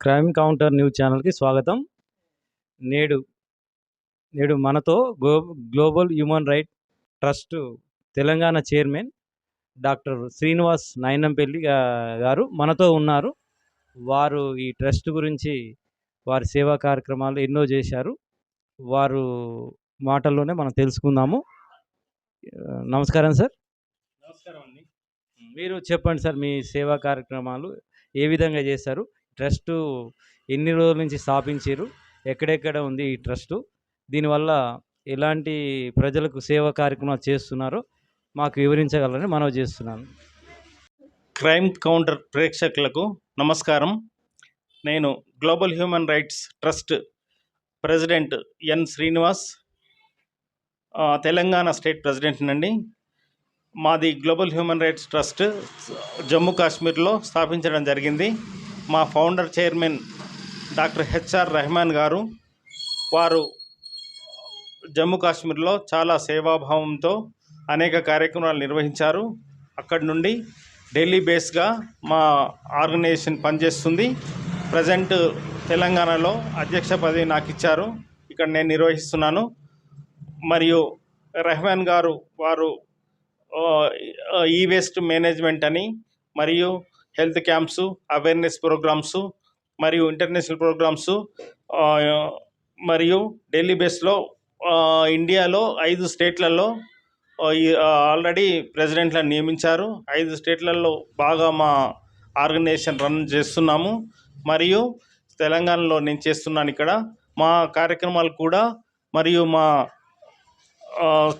Crime counter news ఛానల్కి స్వాగతం. నేడు నేడు మనతో go global human right trust Telangana chairman doctor Srinivas Nayanampalli గారు మనతో ఉన్నారు. వారు ఈ ట్రస్ట్ గురించి వారి సేవా కార్యక్రమాలు ఎన్నో చేశారు. వారు మాటల్లోనే మనం తెలుసుకుందాము. నమస్కారం సార్. నమస్కారం అండి. మీరు చెప్పండి సార్ మీ సేవా కార్యక్రమాలు ఏ విధంగా చేస్తారు ట్రస్ట్ ఎన్ని రోజుల నుంచి స్థాపించారు ఎక్కడెక్కడ ఉంది ఈ ట్రస్ట్? దీనివల్ల ఎలాంటి ప్రజలకు సేవా కార్యక్రమాలు చేస్తున్నారో మాకు వివరించగలరని మనవి చేస్తున్నాను. క్రైమ్ కౌంటర్ ప్రేక్షకులకు నమస్కారం. నేను global human rights trust president N Srinivas Telangana state president నండి. మాది global human rights trust Jammu కాశ్మీర్లో స్థాపించడం జరిగింది. మా founder chairman doctor HR Rehman గారు వారు జమ్మూ కాశ్మీర్లో చాలా సేవాభావంతో అనేక కార్యక్రమాలు నిర్వహించారు. అక్కడి నుండి ఢిల్లీ బేస్గా మా ఆర్గనైజేషన్ పనిచేస్తుంది. ప్రజెంట్ తెలంగాణలో అధ్యక్ష పదవి నాకు ఇచ్చారు. ఇక్కడ నేను నిర్వహిస్తున్నాను. మరియు రెహమాన్ గారు వారు ఈ వేస్ట్ మేనేజ్మెంట్ అని మరియు హెల్త్ క్యాంప్స్ అవేర్నెస్ ప్రోగ్రామ్స్ మరియు ఇంటర్నేషనల్ ప్రోగ్రామ్స్ మరియు ఢిల్లీ బేస్లో ఇండియాలో ఐదు స్టేట్లలో ఆల్రెడీ ప్రెసిడెంట్లను నియమించారు. ఐదు స్టేట్లలో బాగా మా ఆర్గనైజేషన్ రన్ చేస్తున్నాము. మరియు తెలంగాణలో నేను చేస్తున్నాను ఇక్కడ. మా కార్యక్రమాలు కూడా మరియు మా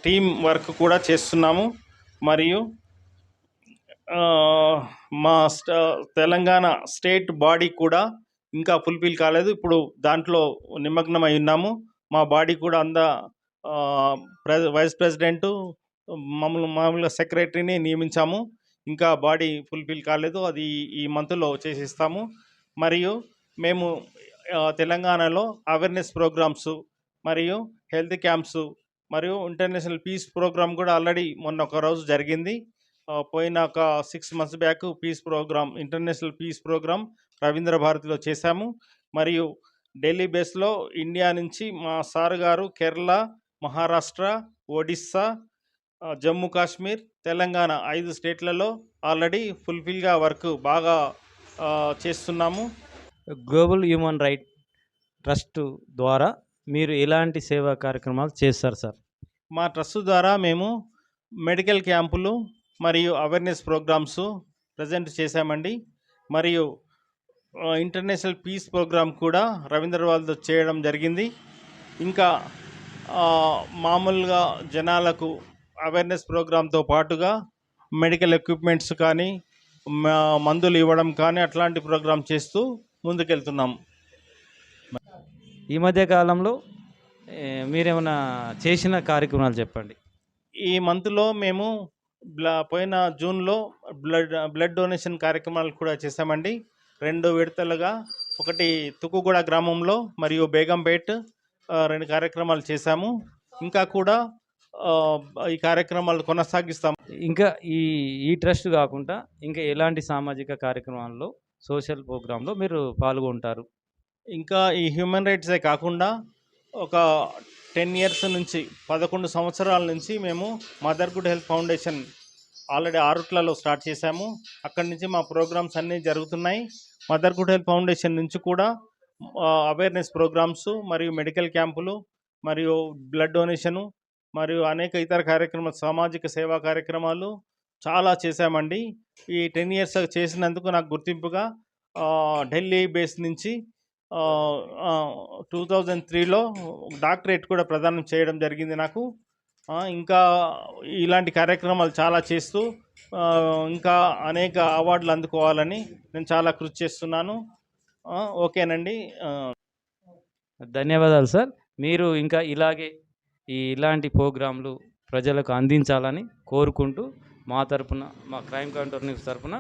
టీం వర్క్ కూడా చేస్తున్నాము. మరియు మా స్ట తెలంగాణ స్టేట్ బాడీ కూడా ఇంకా ఫుల్ఫిల్ కాలేదు. ఇప్పుడు దాంట్లో నిమగ్నమై ఉన్నాము. మా బాడీ కూడా అంద ప్రె- వైస్ ప్రెసిడెంట్ మమ్మల్ని మామూలుగా సెక్రటరీని నియమించాము. ఇంకా బాడీ ఫుల్ఫిల్ కాలేదు. అది ఈ మంత్లో చేసిస్తాము. మరియు మేము తెలంగాణలో అవేర్నెస్ ప్రోగ్రామ్స్ మరియు హెల్త్ క్యాంప్స్ మరియు ఇంటర్నేషనల్ పీస్ ప్రోగ్రామ్ కూడా ఆల్రెడీ మొన్న ఒక రోజు జరిగింది. ఆ, పోయిన ఒక six months back peace program international peace program Ravindra భారతిలో చేశాము. మరియు ఢిల్లీ బేస్లో ఇండియా నుంచి మా సార్ గారు కేరళ మహారాష్ట్ర ఒడిస్సా జమ్మూ కాశ్మీర్ తెలంగాణ ఐదు స్టేట్లలో ఆల్రెడీ ఫుల్ఫిల్గా వర్క్ బాగా చేస్తున్నాము. గ్లోబల్ హ్యూమన్ రైట్ ట్రస్ట్ ద్వారా మీరు ఎలాంటి సేవా కార్యక్రమాలు చేస్తారు సార్? మా ట్రస్ట్ ద్వారా మేము మెడికల్ క్యాంపులు మరియు అవేర్నెస్ ప్రోగ్రామ్స్ ప్రజెంట్ చేశామండి. మరియు ఇంటర్నేషనల్ పీస్ ప్రోగ్రామ్ కూడా రవీంద్ర వాళ్ళతో చేయడం జరిగింది. ఇంకా మామూలుగా జనాలకు అవేర్నెస్ ప్రోగ్రామ్తో పాటుగా మెడికల్ ఎక్విప్మెంట్స్ కానీ మందులు ఇవ్వడం కానీ అట్లాంటి ప్రోగ్రామ్ చేస్తూ ముందుకెళ్తున్నాం. ఈ మధ్య కాలంలో మీరేమైనా చేసిన కార్యక్రమాలు చెప్పండి. ఈ మంత్లో మేము పోయిన జూన్లో బ్లడ్ బ్లడ్ డొనేషన్ కార్యక్రమాలు కూడా చేశామండి. రెండు విడతలుగా ఒకటి తుకుగూడ గ్రామంలో మరియు బేగంపేట్ రెండు కార్యక్రమాలు చేశాము. ఇంకా కూడా ఈ కార్యక్రమాలు కొనసాగిస్తాం. ఇంకా ఈ ఈ ట్రస్ట్ కాకుండా ఇంకా ఎలాంటి సామాజిక కార్యక్రమాల్లో సోషల్ ప్రోగ్రాంలో మీరు పాల్గొంటారు? ఇంకా ఈ హ్యూమన్ రైట్సే కాకుండా ఒక టెన్ ఇయర్స్ నుంచి పదకొండు సంవత్సరాల నుంచి మేము mother good health foundation already ఆరుట్లలో start చేశాము. అక్కడి నుంచి మా ప్రోగ్రామ్స్ అన్నీ జరుగుతున్నాయి. మదర్ గుడ్ హెల్త్ ఫౌండేషన్ నుంచి కూడా అవేర్నెస్ ప్రోగ్రామ్స్ మరియు మెడికల్ క్యాంపులు మరియు బ్లడ్ డొనేషను మరియు అనేక ఇతర కార్యక్రమాలు సామాజిక సేవా కార్యక్రమాలు చాలా చేశామండి. ఈ టెన్ ఇయర్స్ చేసినందుకు నాకు గుర్తింపుగా ఢిల్లీ బేస్ నుంచి టూ థౌజండ్ త్రీలో డాక్టరేట్ కూడా ప్రదానం చేయడం జరిగింది నాకు. ఇంకా ఇలాంటి కార్యక్రమాలు చాలా చేస్తూ ఇంకా అనేక అవార్డులు అందుకోవాలని నేను చాలా కృషి చేస్తున్నాను. ఓకేనండి. ధన్యవాదాలు సార్. మీరు ఇంకా ఇలాగే ఈ ఇలాంటి ప్రోగ్రాంలు ప్రజలకు అందించాలని కోరుకుంటూ మా తరపున మా క్రైమ్ కౌంటర్ న్యూస్ తరపున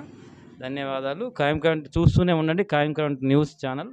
ధన్యవాదాలు. క్రైమ్ కౌంటర్ చూస్తూనే ఉండండి. Crime counter news channel.